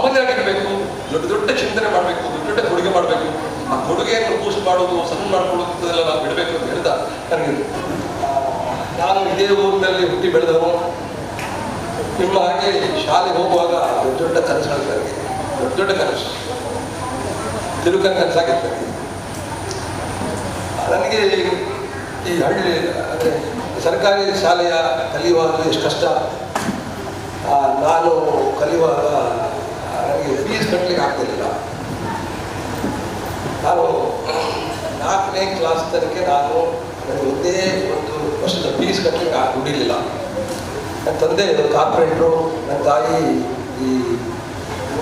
ಬಿಡಬೇಕು ಸಾಮಾನ್ಯವಾಗಿರಬೇಕು ದೊಡ್ಡ ದೊಡ್ಡ ಚಿಂತನೆ ಮಾಡಬೇಕು, ದೊಡ್ಡ ದೊಡ್ಡ ಕೊಡುಗೆ ಮಾಡಬೇಕು. ಆ ಕೊಡುಗೆಯನ್ನು ಪೋಸ್ಟ್ ಮಾಡೋದು ಸಣ್ಣ ಮಾಡ್ಕೊಳ್ಳೋದೆಲ್ಲ ನಾವು ಬಿಡಬೇಕು ಅಂತ ಹೇಳ್ತಾ ನನಗೆ ನಾನು ಇದೇ ಊರಿನಲ್ಲಿ ಹುಟ್ಟಿ ಬೆಳೆದವನು. ನಿಮ್ಮ ಹಾಗೆ ಶಾಲೆಗೆ ಹೋಗುವಾಗ ದೊಡ್ಡ ದೊಡ್ಡ ಕನಸುಗಳು ನನಗೆ. ದೊಡ್ಡ ದೊಡ್ಡ ಕನಸು. ತಿರುಗನ ಕನಸಾಗಿತ್ತು ನನಗೆ. ಈ ಹಳ್ಳಿ, ಅಂದರೆ ಸರ್ಕಾರಿ ಶಾಲೆಯ ಕಲಿಯುವಾಗ ಎಷ್ಟು ಕಷ್ಟ. ನಾನು ಕಲಿಯುವಾಗ ನನಗೆ ಫೀಸ್ ಕಟ್ಟಲಿಕ್ಕೆ ಆಗ್ತಿರಲಿಲ್ಲ. ನಾನು ನಾಲ್ಕನೇ ಕ್ಲಾಸ್ ತನಕ ನಾನು ನನಗೆ ಒಂದೇ ಒಂದು ವರ್ಷದ ಫೀಸ್ ಕಟ್ಟಲಿಕ್ಕೆ ಆ- ದುಡಿಲಿಲ್ಲ ನನ್ನ ತಂದೆ ಕಾರ್ಪೊರೇಟ್ರು ನನ್ನ ತಾಯಿ ಈ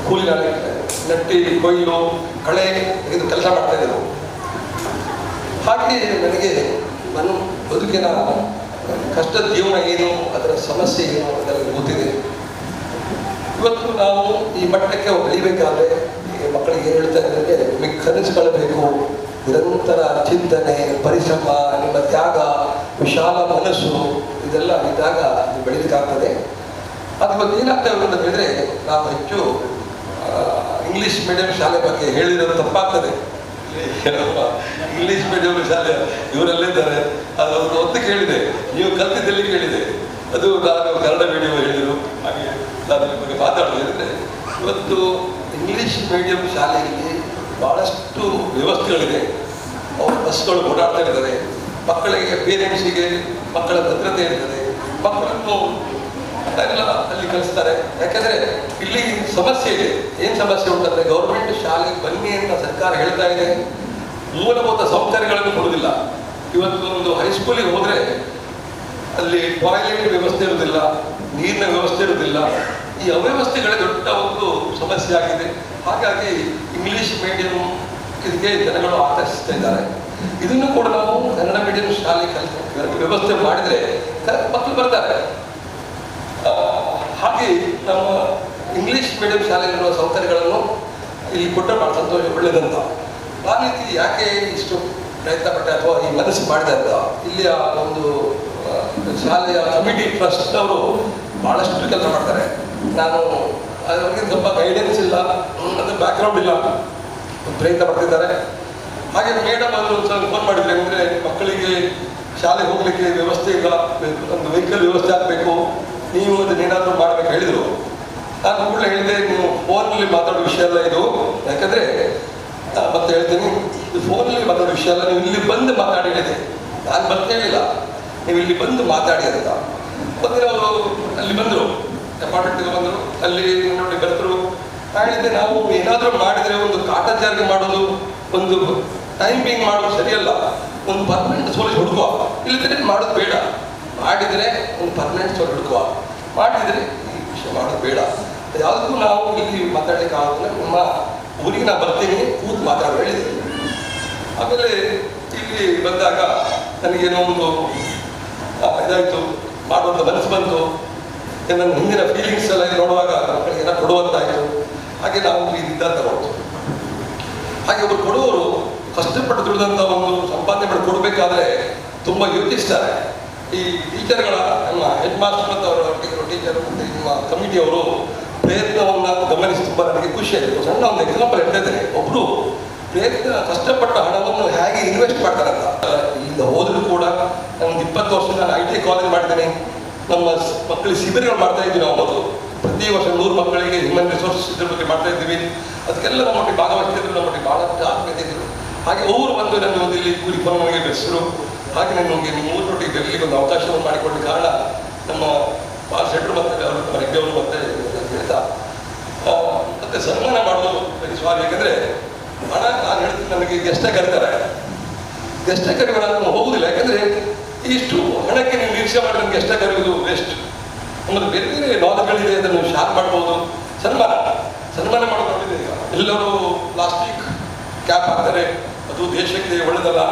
ಕೂಲಿನ ನಟ್ಟಿ, ಕೊಯ್ಲು, ಕಳೆ ಇದು ಕೆಲಸ ಮಾಡ್ತಾ ಇದ್ದರು. ಹಾಗೆ ನನಗೆ ನನ್ನ ಬದುಕಿನ ಕಷ್ಟದ ಜೀವನ ಏನು, ಅದರ ಸಮಸ್ಯೆ ಏನು ಅದೆಲ್ಲ ಗೊತ್ತಿದೆ. ಇವತ್ತು ನಾವು ಈ ಮಟ್ಟಕ್ಕೆ ಬೆಳಿಬೇಕಾದ್ರೆ ಈ ಮಕ್ಕಳಿಗೆ ಏನು ಹೇಳ್ತಾ ಇದ್ದಾರೆ ನಿಮಗೆ ನಿರಂತರ ಚಿಂತನೆ, ಪರಿಶ್ರಮ, ನಿಮ್ಮ ತ್ಯಾಗ, ವಿಶಾಲ ಮನಸ್ಸು, ಇದೆಲ್ಲ ಇದ್ದಾಗ ಬೆಳೀಲಿಕ್ಕಾಗ್ತದೆ. ಅದು ಇವತ್ತು ಏನಾಗ್ತಾ ಇರೋದು ಅಂತ ಹೇಳಿದ್ರೆ, ನಾವು ಹೆಚ್ಚು ಇಂಗ್ಲಿಷ್ ಮೀಡಿಯಂ ಶಾಲೆ ಬಗ್ಗೆ ಹೇಳಿರೋದು ತಪ್ಪಾಗ್ತದೆ. ಇಂಗ್ಲಿಷ್ ಮೀಡಿಯಂ ಶಾಲೆ ಇವರಲ್ಲಿದ್ದಾರೆ ಅದು ಒಂದು ಕೇಳಿದೆ. ನೀವು ಕಲ್ತಿದ್ದಲ್ಲಿ ಕೇಳಿದೆ. ಅದು ನಾನು ಕನ್ನಡ ಮೀಡಿಯಂ ಹೇಳಿದರು ಹಾಗೆ. ನಾನು ನಿಮ್ಮ ಬಗ್ಗೆ ಮಾತಾಡೋದು ಇವತ್ತು ಇಂಗ್ಲಿಷ್ ಮೀಡಿಯಂ ಶಾಲೆಯಲ್ಲಿ ಭಾಳಷ್ಟು ವ್ಯವಸ್ಥೆಗಳಿದೆ. ಅವರು ಬಸ್ಗಳು ಓಡಾಡ್ತಾ ಇರ್ತಾರೆ ಮಕ್ಕಳಿಗೆ ಪೇರೆಂಟ್ಸಿಗೆ ಮಕ್ಕಳ ಭದ್ರತೆ ಇರ್ತದೆ. ಮಕ್ಕಳನ್ನು ಎಲ್ಲ ಅಲ್ಲಿ ಕಲಿಸ್ತಾರೆ ಯಾಕಂದ್ರೆ ಇಲ್ಲಿ ಸಮಸ್ಯೆ ಇದೆ. ಏನು ಸಮಸ್ಯೆ ಉಂಟಂದರೆ ಗೌರ್ಮೆಂಟ್ ಶಾಲೆಗೆ ಬನ್ನಿ ಅಂತ ಸರ್ಕಾರ ಹೇಳ್ತಾ ಇದೆ. ಮೂಲಭೂತ ಸೌಕರ್ಯಗಳನ್ನು ಕೊಡುವುದಿಲ್ಲ. ಇವತ್ತು ಒಂದು ಹೈಸ್ಕೂಲಿಗೆ ಹೋದರೆ ಅಲ್ಲಿ ಟಾಯ್ಲೆಟ್ ವ್ಯವಸ್ಥೆ ಇರುವುದಿಲ್ಲ, ನೀರಿನ ವ್ಯವಸ್ಥೆ ಇರುವುದಿಲ್ಲ. ಈ ಅವ್ಯವಸ್ಥೆಗಳೇ ದೊಡ್ಡ ಒಂದು ಸಮಸ್ಯೆ ಆಗಿದೆ ಹಾಗಾಗಿ ಇಂಗ್ಲಿಷ್ ಮೀಡಿಯಂ ಇದಕ್ಕೆ ಜನಗಳು ಆಕರ್ಷಿಸ್ತಾ ಇದ್ದಾರೆ. ಇದನ್ನು ಕೂಡ ನಾವು ಕನ್ನಡ ಮೀಡಿಯಂ ಶಾಲೆ ಕಲಿತ ವ್ಯವಸ್ಥೆ ಮಾಡಿದರೆ ಮಕ್ಕಳು ಬರ್ತಾರೆ. ಹಾಗೆ ನಮ್ಮ ಇಂಗ್ಲಿಷ್ ಮೀಡಿಯಂ ಶಾಲೆಯಲ್ಲಿರುವ ಸೌಕರ್ಯಗಳನ್ನು ಇಲ್ಲಿ ಕೊಟ್ಟರೆ ಭಾಳ ಸಂತೋಷ ಒಳ್ಳೆಯದಂತ ಆ ರೀತಿ ಯಾಕೆ ಇಷ್ಟು ಪ್ರಯತ್ನ ಪಟ್ಟೆ ಅಥವಾ ಈ ಮನಸ್ಸು ಮಾಡಿದೆ ಅಂತ? ಇಲ್ಲಿಯ ಒಂದು ಶಾಲೆಯ ಕಮಿಟಿ ಟ್ರಸ್ಟ್ ಅವರು ಭಾಳಷ್ಟು ಕೆಲಸ ಮಾಡ್ತಾರೆ. ನಾನು ಅವ್ರಿಗೆ ಸ್ವಲ್ಪ ಗೈಡೆನ್ಸ್ ಇಲ್ಲ. ಅಂದರೆ ಬ್ಯಾಕ್ಗ್ರೌಂಡ್ ಇಲ್ಲ. ಪ್ರಯತ್ನ ಪಡ್ತಿದ್ದಾರೆ ಹಾಗೆ ಮೇಡಮ್ ಅವರು ಒಂದು ಫೋನ್ ಮಾಡಿದ್ರೆ. ಅಂದರೆ ಮಕ್ಕಳಿಗೆ ಶಾಲೆಗೆ ಹೋಗ್ಲಿಕ್ಕೆ ವ್ಯವಸ್ಥೆ ಇಲ್ಲ. ಒಂದು ವೆಹಿಕಲ್ ವ್ಯವಸ್ಥೆ ಆಗಬೇಕು. ನೀವು ಅದನ್ನೇನಾದರೂ ಮಾಡಬೇಕು ಹೇಳಿದರು. ನಾನು ಕೂಡಲೇ ಹೇಳಿದೆ, ನೀವು ಫೋನಲ್ಲಿ ಮಾತಾಡೋ ವಿಷಯ ಅಲ್ಲ ಇದು. ಯಾಕಂದರೆ ಮತ್ತೆ ಹೇಳ್ತೀನಿ, ಇದು ಫೋನಲ್ಲಿ ಮಾತಾಡೋ ವಿಷಯ ಅಲ್ಲ. ನೀವು ಇಲ್ಲಿ ಬಂದು ಮಾತಾಡಿ ಹೇಳಿದೆ. ನಾನು ಹೇಳಿಲ್ಲ. ನೀವು ಇಲ್ಲಿ ಬಂದು ಮಾತಾಡಿ ಅಂತ. ಮತ್ತೆ ಅಲ್ಲಿ ಬಂದರು. ಅಪಾರ್ಟ್ಮೆಂಟ್ಗೆ ಬಂದರು. ಅಲ್ಲಿ ನೋಡಿ ಬರ್ತರು ಹೇಳಿದ್ದೆ, ನಾವು ಏನಾದರೂ ಮಾಡಿದರೆ ಒಂದು ಕಾಟಾಚಾರಿಗೆ ಮಾಡೋದು ಒಂದು ಟೈಮಿಂಗ್ ಮಾಡೋದು ಸರಿಯಲ್ಲ. ಒಂದು ಪರ್ಮನೆಂಟ್ ಸೋಲಿಸಿ ಹುಡುಕುವ. ಇಲ್ಲದ್ರೆ ಮಾಡೋದು ಬೇಡ. ಮಾಡಿದರೆ ಒಂದು ಪರ್ಮನೆಂಟ್ ಸೋಲ್ ಹುಡುಕುವ. ಮಾಡಿದರೆ ಈ ವಿಷಯ ಮಾಡೋದು ಬೇಡ. ಯಾವುದಕ್ಕೂ ನಾವು ಇಲ್ಲಿ ಮಾತಾಡ್ಲಿಕ್ಕೆ ಆಗೋದಿಲ್ಲ. ನಮ್ಮ ಊರಿಗೆ ನಾನು ಬರ್ತೀನಿ ಕೂತು ಮಾತಾಡೋ ಹೇಳಿದೆ ಆಮೇಲೆ ಇಲ್ಲಿ ಬಂದಾಗ ನನಗೇನೋ ಒಂದು ಇದಾಯ್ತು. ಮಾಡುವಂಥ ಮನಸ್ಸು ಬಂತು. ನನ್ನ ಮುಂದಿನ ಫೀಲಿಂಗ್ಸ್ ಎಲ್ಲ ನೋಡುವಾಗ ಮಕ್ಕಳಿಗೆ ಏನೋ ಕೊಡುವಂತಾಯಿತು. ಹಾಗೆ ನಾವು ನಿರ್ಧಾರ ತಗೊಂಡು ಹಾಗೆ ಒಬ್ಬರು ಕೊಡುವರು ಕಷ್ಟಪಟ್ಟು ದುಡಿದಂಥ ಒಂದು ಸಂಪಾದನೆ ಮಾಡಿ ಕೊಡಬೇಕಾದ್ರೆ ತುಂಬ ಯೋಚಿಸ್ತಾರೆ ಈ ಟೀಚರ್ಗಳ ನಮ್ಮ ಹೆಡ್ ಮಾಸ್ಟರ್ ಅವರ ಟೀಚರ್ ಮತ್ತು ನಿಮ್ಮ ಕಮಿಟಿಯವರು ಪ್ರಯತ್ನವನ್ನು ಗಮನಿಸಿ ತುಂಬ ನನಗೆ ಖುಷಿ ಆಯಿತು. ಸಣ್ಣ ಒಂದು ಎಕ್ಸಾಂಪಲ್ ಇದ್ದೇನೆ. ಒಬ್ಬರು ಪ್ರಯತ್ನ ಕಷ್ಟಪಟ್ಟ ಹಣವನ್ನು ಹೇಗೆ ಇನ್ವೆಸ್ಟ್ ಮಾಡ್ತಾರಂತ. ಈಗ ಹೋದರೂ ಕೂಡ ಒಂದು ಇಪ್ಪತ್ತು ವರ್ಷ ನಾನು ಐ ಟಿ ಕಾಲೇಜ್ ಮಾಡಿದ್ದೇನೆ. ನಮ್ಮ ಮಕ್ಕಳ ಶಿಬಿರಗಳು ಮಾಡ್ತಾ ಇದ್ದೀವಿ ನಾವು ಮೊದಲು. ಪ್ರತಿ ವರ್ಷ ನೂರು ಮಕ್ಕಳಿಗೆ ಹ್ಯೂಮನ್ ರಿಸೋರ್ಸ್ ಇದ್ರ ಬಗ್ಗೆ ಮಾಡ್ತಾ ಇದ್ದೀವಿ. ಅದಕ್ಕೆಲ್ಲ ನಮ್ಮೊಟ್ಟಿಗೆ ಭಾಗವಹಿಸ್ತಿದ್ರು ನಮ್ಮೊಟ್ಟಿಗೆ ಬಹಳಷ್ಟು ಆತ್ಮೀಯತೆ ಇದ್ರು ಹಾಗೆ ಅವರು ಬಂದು ನನ್ನ ಒಂದು ಇಲ್ಲಿ ಕೂಲಿ ನನಗೆ ಬೆಸರು ಹಾಗೆ ನನಗೆ ನಿಮ್ಮ ಊರೊಟ್ಟಿಗೆ ಬೆರಲಿಕ್ಕೆ ಒಂದು ಅವಕಾಶವನ್ನು ಮಾಡಿಕೊಂಡ ಕಾರಣ ನಮ್ಮ ಬಾಲ್ ಶೆಟ್ರು ಮತ್ತು ಅವರು ಅವರು ಮತ್ತೆ ಹೇಳ್ತಾ ಮತ್ತೆ ಸನ್ಮಾನ ಮಾಡೋದು ಸ್ವಾಮಿ, ಯಾಕಂದ್ರೆ ಹಣ ನಾನು ಹೇಳ್ತೀನಿ, ನನಗೆ ಗೆಸ್ಟೇ ಕರೀತಾರೆ ಗೆಸ್ಟೇ ಕರಿಬೇಡ ನಾನು ಹೋಗುದಿಲ್ಲ. ಯಾಕಂದ್ರೆ ಇಷ್ಟು ಹಣಕ್ಕೆ ನೀವು ನಿರೀಕ್ಷೆ ಮಾಡಿ ನಮ್ಗೆ ಗೆಸ್ಟೇ ಕರೆಯುವುದು ನಮ್ಮದು ಬೇರೆ ಬೇರೆ ನಾಲೆಜ್ಗಳಿದೆ ಅದನ್ನು ಶಾರ್ಪ್ ಮಾಡ್ಬೋದು. ಸನ್ಮಾನ ಸನ್ಮಾನ ಮಾಡೋದು ನೋಡಿದೆ ಈಗ. ಎಲ್ಲರೂ ಪ್ಲಾಸ್ಟಿಕ್ ಕ್ಯಾಪ್ ಹಾಕ್ತಾರೆ, ಅದು ದೇಶಕ್ಕೆ ಒಳ್ಳೆದಲ್ಲ.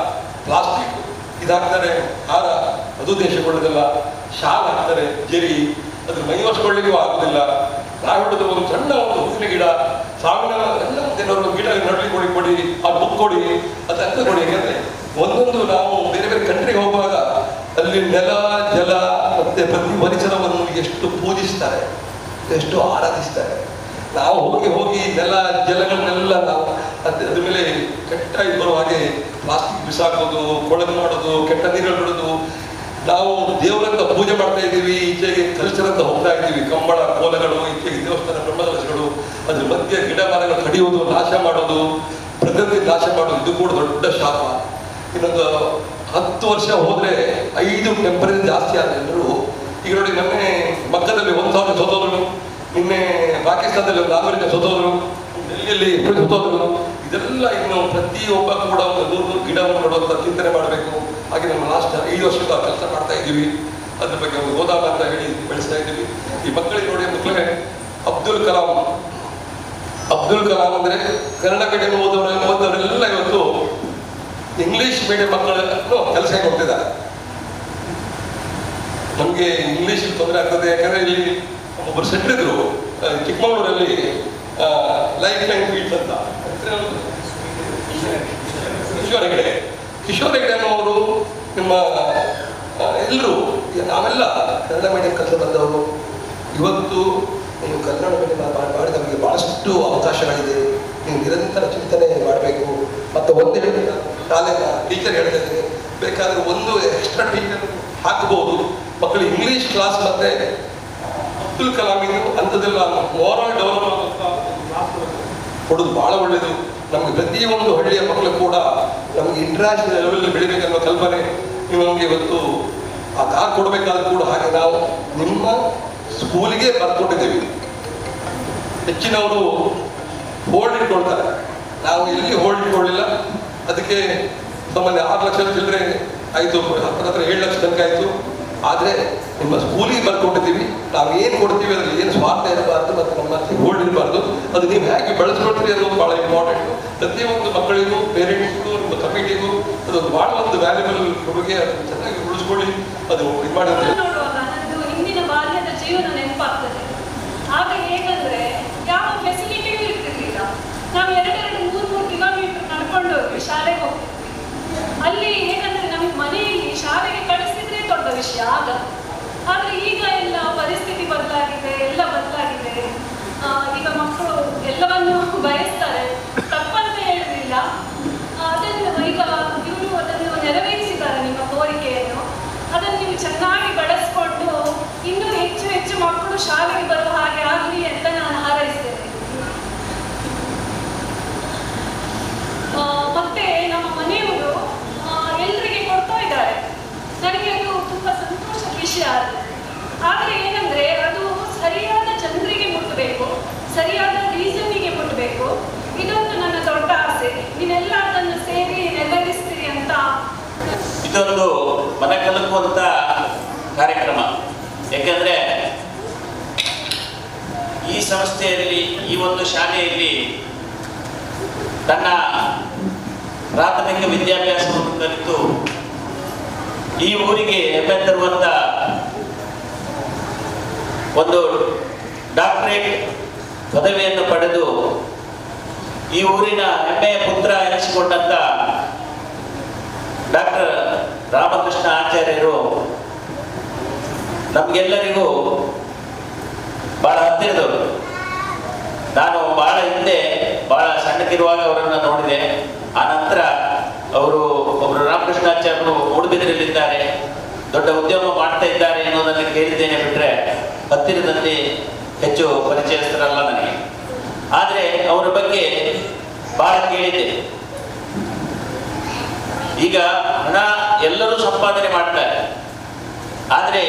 ಪ್ಲಾಸ್ಟಿಕ್ ಇದಾಕ್ತಾರೆ, ಹಾರ, ಅದು ದೇಶಕ್ಕೆ ಒಳ್ಳೆದಲ್ಲ. ಶಾಲ್ ಹಾಕ್ತಾರೆ, ಜರಿ, ಅದ್ರ ಮೈ ಆಗೋದಿಲ್ಲ ಆಗುದಿಲ್ಲ. ನಾವು ಹಿಡಿದು ಒಂದು ಸಣ್ಣ ಒಂದು ಹೂವಿನ ಗಿಡ, ಸಾವಿನ ಎಲ್ಲ ಏನಾದ್ರು ಗಿಡ ನಡ್ಲಿ ಕೊಡಿ ಕೊಡಿ, ಆ ಬುಕ್ ಕೊಡಿ ಅದು ಅಂತ ಕೊಡಿ. ಯಾಕಂದ್ರೆ ಒಂದೊಂದು ನಾವು ಬೇರೆ ಬೇರೆ ಕಂಟ್ರಿಗೆ ಹೋಗುವಾಗ ಅಲ್ಲಿ ನೆಲ, ಜಲ ಮತ್ತೆ ಪ್ರತಿ ಪರಿಸರವನ್ನು ಎಷ್ಟು ಪೂಜಿಸ್ತಾರೆ, ಎಷ್ಟು ಆರಾಧಿಸ್ತಾರೆ. ನಾವು ಹೋಗಿ ಹೋಗಿ ನೆಲ, ಜಲಗಳನ್ನೆಲ್ಲ ನಾವು ಅದ್ ಅದ್ರ ಮೇಲೆ ಕೆಟ್ಟ ಇಬ್ಬರು ಹಾಗೆ ಪ್ಲಾಸ್ಟಿಕ್ ಬಿಸಾಕೋದು ಕೊಳಗೆ ಮಾಡೋದು, ಕೆಟ್ಟ ನೀರಲ್ಲಿ ಬಿಡೋದು. ನಾವು ದೇವರಂತ ಪೂಜೆ ಮಾಡ್ತಾ ಇದ್ದೀವಿ, ಈಚೆಗೆ ಕಲ್ಚರ್ ಅಂತ ಹೋಗ್ತಾ ಇದ್ದೀವಿ. ಕಂಬಳ, ಕೋಲಗಳು, ಈಚೆಗೆ ದೇವಸ್ಥಾನ ಬ್ರಹ್ಮಕಲಶಗಳು ಅದ್ರ ಮಧ್ಯೆ ಗಿಡ ಮರಗಳು ಕಡಿಯೋದು, ನಾಶ ಮಾಡೋದು, ಪ್ರಕೃತಿ ನಾಶ ಮಾಡೋದು, ಇದು ಕೂಡ ದೊಡ್ಡ ಶಾಪ. ಇನ್ನೊಂದು ಹತ್ತು ವರ್ಷ ಹೋದ್ರೆ ಐದು ಟೆಂಪರೇಚರ್ ಜಾಸ್ತಿ ಆದ್ರು ಈಗ ನೋಡಿ ಮೊನ್ನೆ ಮಕ್ಕದಲ್ಲಿ ಒಂದು ಸಾವಿರ ಸೋತೋದ್ರು ನಿನ್ನೆ ಪಾಕಿಸ್ತಾನದಲ್ಲಿ ಒಂದು ಅಮೆರಿಕ ಸೋತೋದ್ರು ಡೆಲ್ಲಿಯಲ್ಲಿ ಇಬ್ಬರು ಸೋತೋದ್ರು ಇದೆಲ್ಲ ಇನ್ನು ಪ್ರತಿಯೊಬ್ಬ ಕೂಡ ಒಂದು ನೂರು ಗಿಡವನ್ನು ನೋಡುವಂತ ಚಿಂತನೆ ಮಾಡಬೇಕು. ಹಾಗೆ ನಮ್ಮ ಲಾಸ್ಟ್ ಐದು ವರ್ಷದ ಕೆಲಸ ಮಾಡ್ತಾ ಇದ್ದೀವಿ. ಅದ್ರ ಬಗ್ಗೆ ಒಂದು ಗೋದಾಮ ಅಂತ ಹೇಳಿ ಬೆಳೆಸ್ತಾ ಇದ್ದೀವಿ. ಈ ಮಕ್ಕಳಿಗೆ ನೋಡಿ ಮಕ್ಕಳೇ, ಅಬ್ದುಲ್ ಕಲಾಂ. ಅಬ್ದುಲ್ ಕಲಾಂ ಅಂದ್ರೆ ಕನ್ನಡ ಕಡೆ ಓದೋರು ಓದೋರೆಲ್ಲ ಇವತ್ತು ಇಂಗ್ಲಿಷ್ ಮೀಡಿಯಂ ಮಕ್ಕಳು ಕೆಲಸ ಕೊಡ್ತಿದ್ದಾರೆ ನಮಗೆ ಇಂಗ್ಲಿಷ್ ತೊಂದರೆ ಆಗ್ತದೆ, ಯಾಕಂದ್ರೆ ಇಲ್ಲಿ ಒಬ್ಬರು ಸೆಟ್ಟಿದ್ರು ಚಿಕ್ಕಮಗಳೂರಲ್ಲಿ ಲೈಫ್ ಲೈನ್ ಫೀಲ್ಡ್ಸ್ ಅಂತ. ಕಿಶೋರ್ ಹೆಗಡೆ. ಕಿಶೋರ್ ಹೆಗಡೆ ಅನ್ನೋರು ನಿಮ್ಮ ಎಲ್ಲರೂ ನಾವೆಲ್ಲ ಕನ್ನಡ ಮೀಡಿಯಂ ಕಲಿತ ಬಂದವರು. ಇವತ್ತು ನೀವು ಕನ್ನಡ ಮೀಡಿಯಂ ಮಾಡಿ ನಮಗೆ ಬಹಳಷ್ಟು ಅವಕಾಶಗಳಿದೆ. ನೀವು ನಿರಂತರ ಚಿಂತನೆ ಮಾಡಬೇಕು. ಮತ್ತು ಒಂದು ಶಾಲೆ ಟೀಚರ್ ಹೇಳ್ತಾ ಇದ್ದೀನಿ ಬೇಕಾದ್ರೆ ಒಂದು ಎಕ್ಸ್ಟ್ರಾ ಟೀಚರ್ ಹಾಕಬಹುದು ಮಕ್ಕಳು ಇಂಗ್ಲಿಷ್ ಕ್ಲಾಸ್ ಮತ್ತೆ ಅಬ್ದುಲ್ ಕಲಾಂ ಇದು ಅಂಥದ್ದೆಲ್ಲ ಮೋರಲ್ ಡೆವಲಪ್ಮೆಂಟ್ ಕೊಡೋದು ಬಹಳ ಒಳ್ಳೆಯದು ನಮಗೆ ಪ್ರತಿಯೊಂದು ಹಳ್ಳಿಯ ಮಕ್ಕಳು ಕೂಡ ನಮ್ಗೆ ಇಂಟರ್ನ್ಯಾಷನಲ್ ಲೆವೆಲ್ ಬೆಳಿಬೇಕನ್ನೋ ಕಲ್ಪನೆ ನಮಗೆ ಇವತ್ತು ಆ ಕಾರ್ ಕೊಡಬೇಕಾದ್ರೂ ಕೂಡ ಹಾಗೆ ನಾವು ನಿಮ್ಮ ಸ್ಕೂಲಿಗೆ ಬರ್ಕೊಂಡಿದ್ದೀವಿ ಹೆಚ್ಚಿನವರು ಹೋಲ್ಡ್ ಇಟ್ಕೊಳ್ತಾರೆ. ನಾವು ಎಲ್ಲಿ ಹೋಲ್ಡ್ ಇಟ್ಕೊಳ್ಳಿಲ್ಲ ಅದಕ್ಕೆ ಸಾಮಾನ್ಯ ಆರು ಲಕ್ಷ ಚಿಲ್ಲರೆ ಆಯಿತು ಹತ್ರ ಹತ್ರ ಏಳು ಲಕ್ಷ ತನಕ ಆಯಿತು. ಆದರೆ ನಿಮ್ಮ ಸ್ಕೂಲಿಗೆ ಬರ್ಕೊಂಡಿದ್ದೀವಿ ನಾವು ಏನು ಕೊಡ್ತೀವಿ ಅದ್ರಲ್ಲಿ ಏನು ಸ್ವಾರ್ಥ ಇರಬಾರ್ದು ಮತ್ತು ನಮ್ಮ ಹೋಲ್ಡ್ ಇರಬಾರ್ದು. ಅದು ನೀವು ಹೇಗೆ ಬೆಳೆಸ್ಕೊಳ್ತೀರಿ ಅನ್ನೋದು ಭಾಳ ಇಂಪಾರ್ಟೆಂಟ್ ಪ್ರತಿಯೊಂದು ಮಕ್ಕಳಿಗೂ ಪೇರೆಂಟ್ಸ್ಗೂ ನಿಮ್ಮ ಕಮಿಟಿಗೂ ಅದೊಂದು ಭಾಳ ಒಂದು ವ್ಯಾಲ್ಯೂಬಲ್ ಕೊಡುಗೆ ಅದನ್ನು ಚೆನ್ನಾಗಿ ಉಳಿಸ್ಕೊಳ್ಳಿ, ಅದು ಇದು ಮಾಡುತ್ತೆ ಆಗ ಹೇಗಂದ್ರೆ, ಯಾವ ಫೆಸಿಲಿಟಿಯೂ ಇರ್ತಿರ್ಲಿಲ್ಲ. ನಾವು ಮೂರು ನಡ್ಕೊಂಡು ಶಾಲೆಗೆ ಹೋಗ್ತಿದ್ವಿ ಅಲ್ಲಿ ಹೇಗಂದ್ರೆ ನಮಗೆ ಮನೆಯಲ್ಲಿ ಶಾಲೆಗೆ ಕಳಿಸಿದ್ರೆ ದೊಡ್ಡ ವಿಷಯ ಆಗ. ಆದ್ರೆ ಈಗ ಎಲ್ಲ ಪರಿಸ್ಥಿತಿ ಬದಲಾಗಿದೆ, ಎಲ್ಲ ಬದಲಾಗಿದೆ. ಈಗ ಮಕ್ಕಳು ಎಲ್ಲವನ್ನು ಬಯಸ್ತಾರೆ. ತಪ್ಪಂತ ಹೇಳುದಿಲ್ಲ. ಅದನ್ನು ಈಗ ಇವರು ಅದನ್ನು ನೆರವೇರಿಸಿದ್ದಾರೆ ನಿಮ್ಮ ಕೋರಿಕೆಯನ್ನು. ಅದನ್ನು ನೀವು ಚೆನ್ನಾಗಿ ಬಳಸ್ಕೊಂಡು ಇನ್ನೂ ಹೆಚ್ಚು ಹೆಚ್ಚು ಮಕ್ಕಳು ಶಾಲೆಗೆ ಬರುವ ಹಾಗೆ ಆಗಲಿ ಅಂತ ನಾನು ಹಾರೈಸ್ತೇನೆ ಆ, ಮತ್ತೆ ನಮ್ಮ ಮನೆಯವರು ಎಲ್ಲರಿಗೆ ಕೊಡ್ತಾ ಇದ್ದಾರೆ ನನಗೆ ಅದು ತುಂಬಾ ಸಂತೋಷದ ವಿಷಯ ಆಗಿದೆ ಆದರೆ ಏನಂದ್ರೆ ಅದು ಸರಿಯಾದ ಜನರಿಗೆ ಮುಟ್ಟಬೇಕು ಸರಿಯಾದ ರೀಸನ್ನಿಗೆ ಮುಟ್ಟಬೇಕು ಇದೊಂದು ನನ್ನ ದೊಡ್ಡ ಆಸೆ ನೀವೆಲ್ಲ ಸೇರಿ ನೆರವೇರಿಸ್ತೀರಿ ಅಂತ. ಇದೊಂದು ಮನ ಕಲಕುವಂತ ಕಾರ್ಯಕ್ರಮ. ಯಾಕೆಂದ್ರೆ ಈ ಸಂಸ್ಥೆಯಲ್ಲಿ, ಈ ಒಂದು ಶಾಲೆಯಲ್ಲಿ ತನ್ನ ಪ್ರಾಥಮಿಕ ವಿದ್ಯಾಭ್ಯಾಸವನ್ನು ಕಲಿತು ಈ ಊರಿಗೆ ಹೆಮ್ಮೆ ತರುವಂತ ಒಂದು ಡಾಕ್ಟರೇಟ್ ಪದವಿಯನ್ನು ಪಡೆದು ಈ ಊರಿನ ಹೆಮ್ಮೆಯ ಪುತ್ರ ಎನಿಸಿಕೊಂಡಂತ ಡಾಕ್ಟರ್ ರಾಮಕೃಷ್ಣ ಆಚಾರ್ಯರು ನಮಗೆಲ್ಲರಿಗೂ ಬಹಳ ಹತ್ತಿರದವರು. ನಾನು ಬಹಳ ಹಿಂದೆ ಬಹಳ ಸಣ್ಣಕ್ಕಿರುವಾಗ ಅವರನ್ನು ನೋಡಿದೆ. ಆ ನಂತರ ಅವರು ಒಬ್ಬರು ರಾಮಕೃಷ್ಣಾಚಾರ್ಯರು ಮೂಡುಬಿದಿರಲ್ಲಿದ್ದಾರೆ ದೊಡ್ಡ ಉದ್ಯಮ ಮಾಡ್ತಾ ಇದ್ದಾರೆ ಎನ್ನುವುದನ್ನು ಕೇಳಿದ್ದೇನೆ ಬಿಟ್ರೆ ಹತ್ತಿರದಲ್ಲಿ ಹೆಚ್ಚು ಪರಿಚಯಸ್ಥರಲ್ಲ ನನಗೆ. ಆದರೆ ಅವರ ಬಗ್ಗೆ ಬಹಳ ಕೇಳಿದ್ದೆ. ಈಗ ಹಣ ಎಲ್ಲರೂ ಸಂಪಾದನೆ ಮಾಡ್ತಾರೆ. ಆದರೆ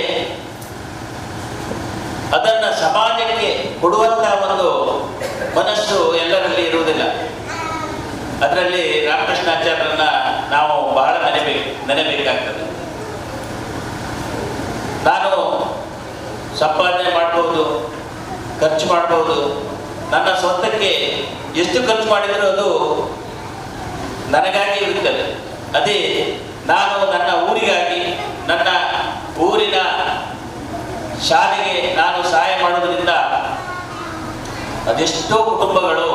ಅದನ್ನ ಸಮಾಜಕ್ಕೆ ಕೊಡುವಂತಹ ಒಂದು ಮನಸ್ಸು ಎಲ್ಲರಲ್ಲಿ ಇರುವುದಿಲ್ಲ. ಅದರಲ್ಲಿ ರಾಮಕೃಷ್ಣಾಚಾರ್ಯರನ್ನ ನಾವು ಬಹಳ ನೆನೆಬೇಕು ನೆನೆಬೇಕಾಗ್ತದೆ ನಾನು ಸಂಪಾದನೆ ಮಾಡ್ಬೋದು, ಖರ್ಚು ಮಾಡ್ಬೋದು, ನನ್ನ ಸ್ವಂತಕ್ಕೆ ಎಷ್ಟು ಖರ್ಚು ಮಾಡಿದರೂ ಅದು ನನಗಾಗಿ ಇರುತ್ತದೆ. ಅದೇ ನಾನು ನನ್ನ ಊರಿಗಾಗಿ, ನನ್ನ ಊರಿನ ಶಾಲೆಗೆ ನಾನು ಸಹಾಯ ಮಾಡೋದರಿಂದ ಅದೆಷ್ಟೋ ಕುಟುಂಬಗಳು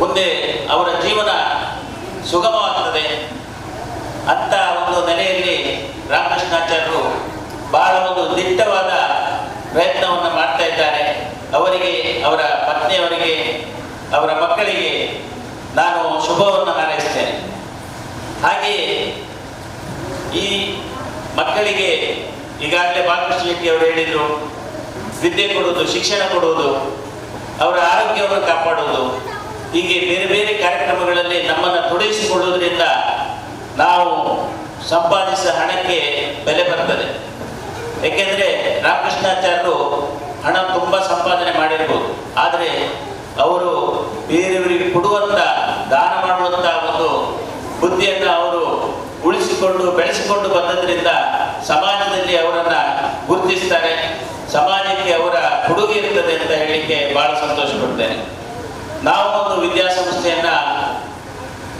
ಮುಂದೆ ಅವರ ಜೀವನ ಸುಗಮವಾಗ್ತದೆ ಅಂತ ಒಂದು ನೆಲೆಯಲ್ಲಿ ರಾಮಕೃಷ್ಣಾಚಾರ್ಯರು ಬಹಳ ಒಂದು ದಿಟ್ಟವಾದ ಪ್ರಯತ್ನವನ್ನು ಮಾಡ್ತಾ ಇದ್ದಾರೆ. ಅವರಿಗೆ, ಅವರ ಪತ್ನಿಯವರಿಗೆ, ಅವರ ಮಕ್ಕಳಿಗೆ ನಾನು ಶುಭವನ್ನು ಹಾರೈಸ್ತೇನೆ. ಹಾಗೆಯೇ ಈ ಮಕ್ಕಳಿಗೆ ಈಗಾಗಲೇ ಬಾಲಕೃಷ್ಣ ಶೆಟ್ಟಿ ಅವರು ಹೇಳಿದರು, ವಿದ್ಯೆ ಕೊಡುವುದು, ಶಿಕ್ಷಣ ಕೊಡುವುದು, ಅವರ ಆರೋಗ್ಯವನ್ನು ಕಾಪಾಡುವುದು, ಹೀಗೆ ಬೇರೆ ಬೇರೆ ಕಾರ್ಯಕ್ರಮಗಳಲ್ಲಿ ನಮ್ಮನ್ನು ತೊಡಗಿಸಿಕೊಳ್ಳುವುದರಿಂದ ನಾವು ಸಂಪಾದಿಸಿದ ಹಣಕ್ಕೆ ಬೆಲೆ ಬರ್ತದೆ. ಏಕೆಂದರೆ ರಾಮಕೃಷ್ಣಾಚಾರ್ಯರು ಹಣ ತುಂಬ ಸಂಪಾದನೆ ಮಾಡಿರ್ಬೋದು. ಆದರೆ ಅವರು ಬೇರೆಯವರಿಗೆ ಕೊಡುವಂಥ ದಾನ ಮಾಡುವಂಥ ಒಂದು ಬುದ್ಧಿಯನ್ನು ಅವರು ಉಳಿಸಿಕೊಂಡು, ಬೆಳೆಸಿಕೊಂಡು ಬಂದದ್ರಿಂದ ಸಮಾಜದಲ್ಲಿ ಅವರನ್ನ ಗುರುತಿಸ್ತಾರೆ. ಸಮಾಜಕ್ಕೆ ಅವರ ಕೊಡುಗೆ ಇರ್ತದೆ ಅಂತ ಹೇಳಲಿಕ್ಕೆ ಬಹಳ ಸಂತೋಷ ಪಡ್ತೇನೆ ನಾವು ಒಂದು ವಿದ್ಯಾಸಂಸ್ಥೆಯನ್ನ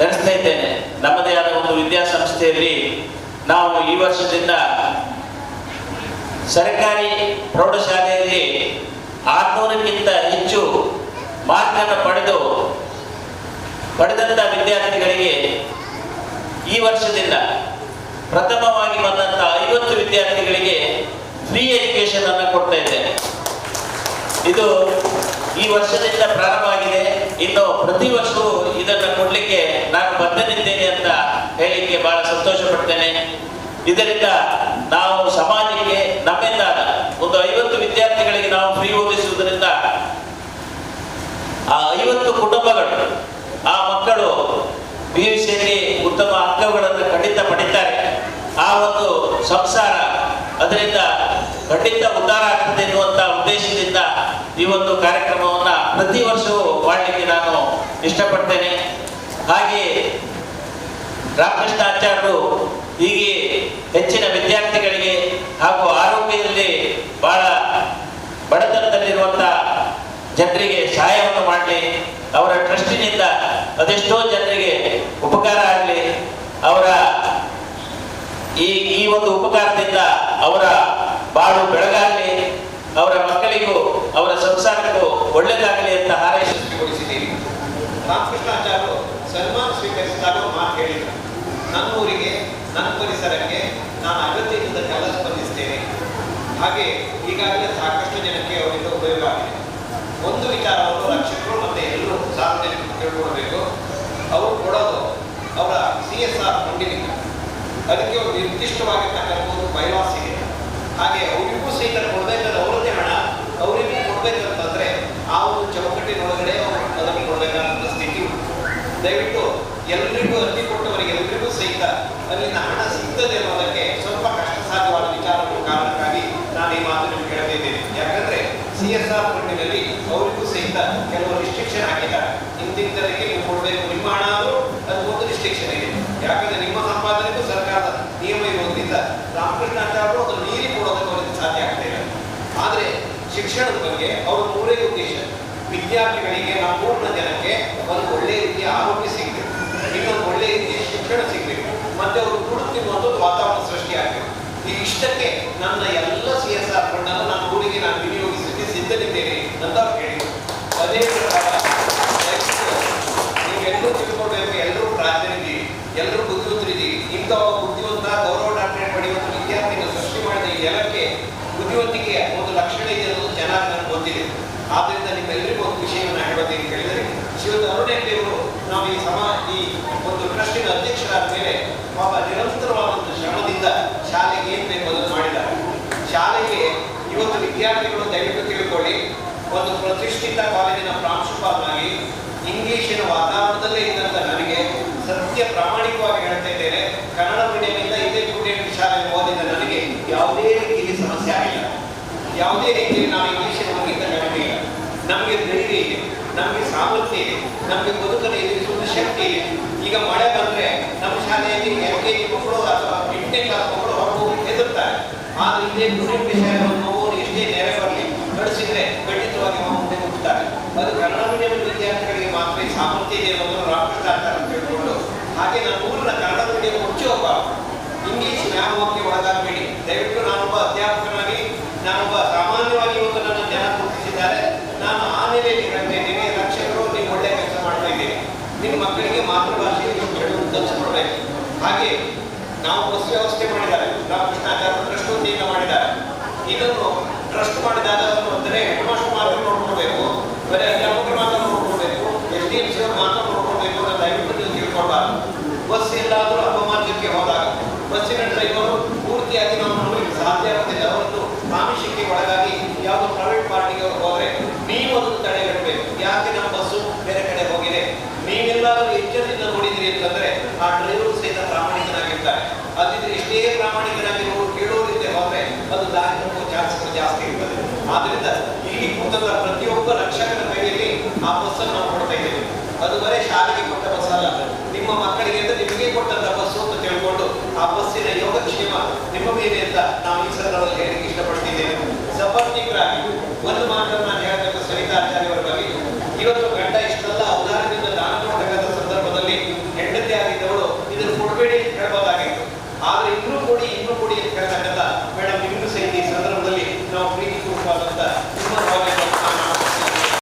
ನಡೆಸ್ತಾ ಇದ್ದೇನೆ. ನಮ್ಮದೇ ಆದ ಒಂದು ವಿದ್ಯಾಸಂಸ್ಥೆಯಲ್ಲಿ ನಾವು ಈ ವರ್ಷದಿಂದ ಸರ್ಕಾರಿ ಪ್ರೌಢಶಾಲೆಯಲ್ಲಿ ಆರ್ನೂರಕ್ಕಿಂತ ಹೆಚ್ಚು ಮಾರ್ಕನ್ನು ಪಡೆದು ಪಡೆದಂತಹ ವಿದ್ಯಾರ್ಥಿಗಳಿಗೆ ಈ ವರ್ಷದಿಂದ ಪ್ರಥಮವಾಗಿ ಬಂದಂಥ ಐವತ್ತು ವಿದ್ಯಾರ್ಥಿಗಳಿಗೆ ಫ್ರೀ ಎಜುಕೇಶನ್ ಅನ್ನು ಕೊಡ್ತಾ ಇದ್ದೇನೆ. ಇದು ಈ ವರ್ಷದಿಂದ ಪ್ರಾರಂಭ ಆಗಿದೆ. ಇನ್ನು ಪ್ರತಿ ವರ್ಷವೂ ಇದನ್ನು ಕೊಡಲಿಕ್ಕೆ ನಾನು ಬದ್ಧನಿದ್ದೇನೆ ಅಂತ ಹೇಳಲಿಕ್ಕೆ ಬಹಳ ಸಂತೋಷ ಪಡ್ತೇನೆ ಇದರಿಂದ ನಾವು ಸಮಾಜಕ್ಕೆ ನಮ್ಮಿಂದಾದ ಒಂದು ಐವತ್ತು ವಿದ್ಯಾರ್ಥಿಗಳಿಗೆ ನಾವು ಫ್ರೀ ಓದಿಸುವುದರಿಂದ ಆ ಐವತ್ತು ಕುಟುಂಬಗಳು, ಆ ಮಕ್ಕಳು ಸಿಯಲ್ಲಿ ಉತ್ತಮ ಅಂಕಗಳನ್ನು ಖಂಡಿತ ಪಡಿತಾರೆ. ಆ ಒಂದು ಸಂಸಾರ ಅದರಿಂದ ಖಂಡಿತ ಉದ್ಧಾರ ಆಗ್ತದೆ ಎನ್ನುವಂತ ಉದ್ದೇಶದಿಂದ ಈ ಒಂದು ಕಾರ್ಯಕ್ರಮವನ್ನ ಪ್ರತಿ ವರ್ಷವೂ ಮಾಡಲಿಕ್ಕೆ ನಾನು ಇಷ್ಟಪಡ್ತೇನೆ. ಹಾಗೆಯೇ ರಾಮಕೃಷ್ಣಾಚಾರ್ಯರು ಹೀಗೆ ಹೆಚ್ಚಿನ ವಿದ್ಯಾರ್ಥಿಗಳಿಗೆ ಹಾಗೂ ಆರೋಗ್ಯದಲ್ಲಿ ಬಹಳ ಬಡತನದಲ್ಲಿರುವಂಥ ಜನರಿಗೆ ಸಹಾಯವನ್ನು ಮಾಡಲಿ. ಅವರ ಟ್ರಸ್ಟಿನಿಂದ ಅದೆಷ್ಟೋ ಜನರಿಗೆ ಉಪಕಾರ ಆಗಲಿ. ಅವರ ಈ ಈ ಒಂದು ಉಪಕಾರದಿಂದ ಅವರ ಬಾಳು ಬೆಳಗಾಗಲಿ. ಅವರ ಮಕ್ಕಳಿಗೂ, ಅವರ ಸಂಸಾರಕ್ಕೂ ಒಳ್ಳೆಯದಾಗಲಿ ಅಂತ ಹಾರೈಸಿದ್ದೀರಿ ರಾಮಕೃಷ್ಣಾಚಾರ್ಯರು ಸನ್ಮಾನ ಸ್ವೀಕರಿಸಿದಾಗ ಮಾತು ನನ್ನ ಊರಿಗೆ ನನ್ನ ಪರಿಸರಕ್ಕೆ ನಾನು ಅಗತ್ಯದಿಂದ ಕಾಲ ಸ್ಪಂದಿಸ್ತೇನೆ. ಹಾಗೆ ಈಗಾಗಲೇ ಸಾಕಷ್ಟು ಜನಕ್ಕೆ ಅವರಿಂದ ಉಪಯೋಗ ಆಗಿದೆ. ಒಂದು ವಿಚಾರವನ್ನು ರಕ್ಷಕರು ಮತ್ತೆ ಎಲ್ಲರೂ ಸಾರ್ವಜನಿಕರು ತಿಳ್ಕೊಳ್ಬೇಕು. ಅವರು ಕೊಡೋದು ಅವರ ಸಿ ಎಸ್ ಆರ್ ಫಂಡಿನಿಂದ ಅದಕ್ಕೆ ಒಂದು ನಿರ್ದಿಷ್ಟವಾಗಿರ್ತಕ್ಕಂಥ ಒಂದು ಬೈಲಾಸ್ ಇದೆ. ಹಾಗೆ ಅವರಿಗೂ ಸಹಿತ ಕೊಡಬೇಕಾದ್ರೆ ಅವರದ್ದೇ ಹಣ, ಅವರಿಗೂ ಕೊಡಬೇಕಂತಂದ್ರೆ ಆ ಒಂದು ಚೌಕಟ್ಟಿನೊಳಗಡೆ ಅವರು ಅದನ್ನು ಕೊಡಬೇಕಾದಂಥ ಸ್ಥಿತಿ ದಯವಿಟ್ಟು ಕೊಟ್ಟವರಿಗೆ ಸಹಿತ ಅಲ್ಲಿನ ಹಣ ಸಿಗ್ತದೆ ಅನ್ನೋದಕ್ಕೆ ಸ್ವಲ್ಪ ಕಷ್ಟ ಸಾಧ್ಯವಾದ ವಿಚಾರಗಳು ಕಾರಣಕ್ಕಾಗಿ ನಾನು ಈ ಮಾತನ್ನು ಕೇಳ್ತಿದ್ದೇನೆ ಯಾಕಂದ್ರೆ ಸಿ ಎಸ್ ಆರ್ ಫಂಡಿನಲ್ಲಿ ಅವರಿಗೂ ಸಹಿತ ಕೆಲವು ರಿಸ್ಟ್ರಿಕ್ಷನ್ ಹಾಕಿದ್ದಾರೆ. ಇಂತಿಂತದಕ್ಕೆ ನೀವು ಕೊಡಬೇಕು, ನಿಮ್ಮ ಹಣ ಅದು ಒಂದು ರಿಸ್ಟ್ರಿಕ್ಷನ್ ಇದೆ. ಯಾಕಂದ್ರೆ ನಿಮ್ಮ ಸಂಪಾದನೆಗೂ ಸರ್ಕಾರದ ನಿಯಮ ಇರೋದ್ರಿಂದ ರಾಮಕೃಷ್ಣಾಚಾರ್ಯರು ಅದನ್ನು ಮೀರಿ ಕೊಡೋದಕ್ಕೆ ಅವರಿಗೆ ಸಾಧ್ಯ ಆಗ್ತಾ ಇಲ್ಲ ಆದರೆ ಶಿಕ್ಷಣದ ಬಗ್ಗೆ ಅವರ ಮೂರೇ ಉದ್ದೇಶ ವಿದ್ಯಾರ್ಥಿಗಳಿಗೆ ನಮ್ಮೂರಿನ ಜನಕ್ಕೆ ಒಂದು ಒಳ್ಳೆಯ ರೀತಿಯ ಆರೋಗ್ಯ ಸಿಗಬೇಕು ಇನ್ನೊಂದು ಒಳ್ಳೆಯ ರೀತಿಯ ಶಿಕ್ಷಣ ಸಿಗಬೇಕು ಮತ್ತೆ ಅವರು ದುಡ್ಡು ತಿನ್ನುವಂಥ ಒಂದು ವಾತಾವರಣ ಸೃಷ್ಟಿಯಾಗಬೇಕು ಈ ಇಷ್ಟಕ್ಕೆ ನನ್ನ ಎಲ್ಲ ಸಿ ಎಸ್ ಆರ್ ಫಂಡನ್ನು ನನ್ನ ಊರಿಗೆ ನಾನು ವಿನಿಯೋಗಿಸಲಿಕ್ಕೆ ಸಿದ್ಧನಿದ್ದೇನೆ ಅಂತ ಹೇಳಿದರು. ಅದೇ ಪ್ರಕಾರ ನೀವೆಲ್ಲರೂ ತಿಳ್ಕೊಳ್ಬೇಕು ಎಲ್ಲರೂ ಪ್ರಾತಿನಿಧಿ ಎಲ್ಲರೂ ಬುದ್ಧಿವಂತರಿದ್ದೀವಿ ಒಬ್ಬ ಬುದ್ಧಿವಂತ ಗೌರವ ಡಾಕ್ಟರೇಟ್ ಪಡೆಯುವಂಥ ವಿದ್ಯಾರ್ಥಿಗಳು ಸೃಷ್ಟಿ ಮಾಡಿದ ಈ ನೆಲಕ್ಕೆ ಬುದ್ಧಿವಂತಿಕೆಯ ಒಂದು ಲಕ್ಷಣ ಇದೆ ಅನ್ನೋದು ಜನ ನನಗೆ ಗೊತ್ತಿದೆ. ಆದ್ದರಿಂದ ನಿಮ್ಮೆಲ್ಲರಿಗೂ ಒಂದು ವಿಷಯವನ್ನು ಹೇಳೋದೇನು ಕೇಳಿದರೆ ಶಿವದ ಅರುಣೇಂದ್ರಿಯವರು ನಾವು ಈ ಸಮ ಈ ಒಂದು ಟ್ರಸ್ಟಿನ ಅಧ್ಯಕ್ಷರಾದ ಮೇಲೆ ಪಾಪ ನಿರಂತರವಾದಂಥ ಶ್ರಮದಿಂದ ಶಾಲೆಗೆ ಏನು ಬೇಕು ಅದನ್ನು ಮಾಡಿದ್ದಾರೆ ಶಾಲೆಗೆ ಇವತ್ತು ವಿದ್ಯಾರ್ಥಿಗಳು ದಯವಿಟ್ಟು ತಿಳ್ಕೊಳ್ಳಿ ಒಂದು ಪ್ರತಿಷ್ಠಿತ ಕಾಲೇಜಿನ ಪ್ರಾಂಶುಪಾಲನಾಗಿ ಇಂಗ್ಲಿಷಿನ ವಾತಾವರಣದಲ್ಲೇ ಇದ್ದಂತ ನನಗೆ ಸತ್ಯ ಪ್ರಾಮಾಣಿಕವಾಗಿ ಹೇಳ್ತಾ ಇದ್ದೇನೆ. ಕನ್ನಡ ಮೀಡಿಯಂನಿಂದ ಇದೇ ಸ್ಟೂಡೆಂಟ್ ಶಾಲೆ ಓದಿದ ನನಗೆ ಯಾವುದೇ ರೀತಿಯಲ್ಲಿ ಸಮಸ್ಯೆ ಆಗಿಲ್ಲ. ಯಾವುದೇ ರೀತಿಯಲ್ಲಿ ನಾವು ಇಂಗ್ಲಿಷಿನ ಹೋಗಿದ್ದ ನಮಗೆ ಇಲ್ಲ. ನಮಗೆ ಧೈರ್ಯ ಇದೆ, ನಮಗೆ ಸಾಮರ್ಥ್ಯ ಇದೆ, ನಮಗೆ ಬದುಕಲು ಎದುರಿಸುವ ಶಕ್ತಿ ಇದೆ. ಈಗ ಮಳೆ ಬಂದ್ರೆ ನಮ್ಮ ಶಾಲೆಯಲ್ಲಿ ಎಲ್ ಕೆ ಜಿ ಮಕ್ಕಳು ಅಥವಾ ಎಂಟನೇ ಕ್ಲಾಸ್ ಮಕ್ಕಳು ಹೊರಗೆ ಹೆದರ್ತಾರೆ ಆದ್ರೆ ಇದೇ ಶಾಲೆ ಮಗುವನ್ನು ಎಷ್ಟೇ ನೆರೆ ಬರಲಿ ನಡೆಸಿದ್ರೆ ಖಂಡಿತವಾಗಿ ನಾವು ಮುಂದೆ ಮೀಡಿಯಂ ವಿದ್ಯಾರ್ಥಿಗಳಿಗೆ ಮಾತ್ರ ಸಾಮರ್ಥ್ಯ ಇದೆ ಅನ್ನೋದನ್ನು ರಾಮಕೃಷ್ಣಾಚಾರ್ಯ ತಿಳ್ಕೊಂಡು ಹಾಗೆ ನನ್ನ ಊರಿನ ಕನ್ನಡ ಮೀಡಿಯಂ ಒಬ್ಬ ಇಂಗ್ಲಿಷ್ ವ್ಯಾಮೋಹಕ್ಕೆ ಒಳಗಾಗಬೇಡಿ ದಯವಿಟ್ಟು ನಾನೊಬ್ಬ ಅಧ್ಯಾಪಕನಾಗಿ, ನಾನೊಬ್ಬ ಸಾಮಾನ್ಯವಾಗಿ ಇವತ್ತು ನನ್ನ ಜನ ಗುರುತಿಸಿದ್ದಾರೆ ನಾನು ಆ ನೆಲೆಯಲ್ಲಿ ಇದ್ದೀನಿ ರಕ್ಷಕರು ನೀವು ಒಳ್ಳೆ ಕೆಲಸ ಮಾಡ್ತಾ ಇದ್ದೀರಿ. ನಿಮ್ಮ ಮಕ್ಕಳಿಗೆ ಮಾತೃಭಾಷೆ ಹೇಳುವುದು ಕಲಿಸ್ಕೊಡ್ಬೇಕು ಹಾಗೆ ನಾವು ಬಸ್ ವ್ಯವಸ್ಥೆ ಮಾಡಿದ್ದಾರೆ. ರಾಮಕೃಷ್ಣಾಚಾರ್ಯ ಟ್ರಸ್ಟ್ ವತಿಯಿಂದ ಮಾಡಿದ್ದಾರೆ. ಇದನ್ನು ಟ್ರಸ್ಟ್ ಮಾಡಿದಾಗ ಅಂದರೆ ಹೆಡ್ ಮಾಸ್ಟರ್ ಮಾತ್ರ ಕೊಟ್ಟಾಗ. ಬಸ್ ಎಲ್ಲಾದರೂ ಅಪಮಾನಕ್ಕೆ ಹೋದಾಗ ಬಸ್ಸಿನ ಡ್ರೈವರು ಪೂರ್ತಿ ಅಧಿನವನ್ನು ಸಾಧ್ಯವಾಗುತ್ತಿಲ್ಲ ಅವರದ್ದು ಆಮಿಷಕ್ಕೆ ಒಳಗಾಗಿ ಯಾವುದೋ ಪ್ರೈವೇಟ್ ಪಾರ್ಟಿಗೆ ಹೋದರೆ ನೀವು ಅದನ್ನು ತಡೆಗಟ್ಟಬೇಕು. ಯಾಕೆ ನಮ್ಮ ಬಸ್ಸು ಬೇರೆ ಕಡೆ ಹೋಗಿದೆ? ನೀವೆಲ್ಲಾದರೂ ಎಚ್ಚರದಿಂದ ನೋಡಿದಿರಿ ಅಂತಂದ್ರೆ ಆ ಡ್ರೈವರು ಸಹಿತ ಪ್ರಾಮಾಣಿಕನಾಗಿರ್ತಾರೆ. ಅದಿದ್ರೆ ಎಷ್ಟೇ ಪ್ರಾಮಾಣಿಕನಾಗಿ ನೋಡು ಕೇಳೋರಿಂದ ಹೋದರೆ ಅದು ದಾರಿ ಚಾನ್ಸ್ ಜಾಸ್ತಿ ಇರ್ತದೆ. ಆದ್ರಿಂದ ಇಲ್ಲಿ ಕೂತಂತ ಪ್ರತಿಯೊಬ್ಬ ರಕ್ಷಕರ ಕೈಯಲ್ಲಿ ಆ ಬಸ್ಸನ್ನು ನಾವು ಕೊಡ್ತಾ ಇದ್ದೇವೆ. ಅದು ಬರೀ ನಿಮ್ಮ ಮಕ್ಕಳಿಗೆ ಅಂತ ನಿಮಗೆ ಕೊಟ್ಟಂತ ಬಸ್ಸು ಅಂತ ತಿಳ್ಕೊಂಡು ಆ ಬಸ್ಸಿನ ಯೋಗಕ್ಷೇಮ ನಿಮ್ಮ ಮೇಲೆ ಅಂತ ನಾವು ಈ ಸಂದರ್ಭದಲ್ಲಿ ಹೇಳಲಿಕ್ಕೆ ಇಷ್ಟಪಡ್ತಿದ್ದೇನೆ ಸಪರ್ನಿಕರಾಗಿ ಒಂದು ಮಾತ್ರ ನಾನು ಹೇಳಬೇಕು ಸವಿತಾಚಾರ್ಯವರ ಬಗ್ಗೆ ಇವತ್ತು ಗಂಡ ಇಷ್ಟ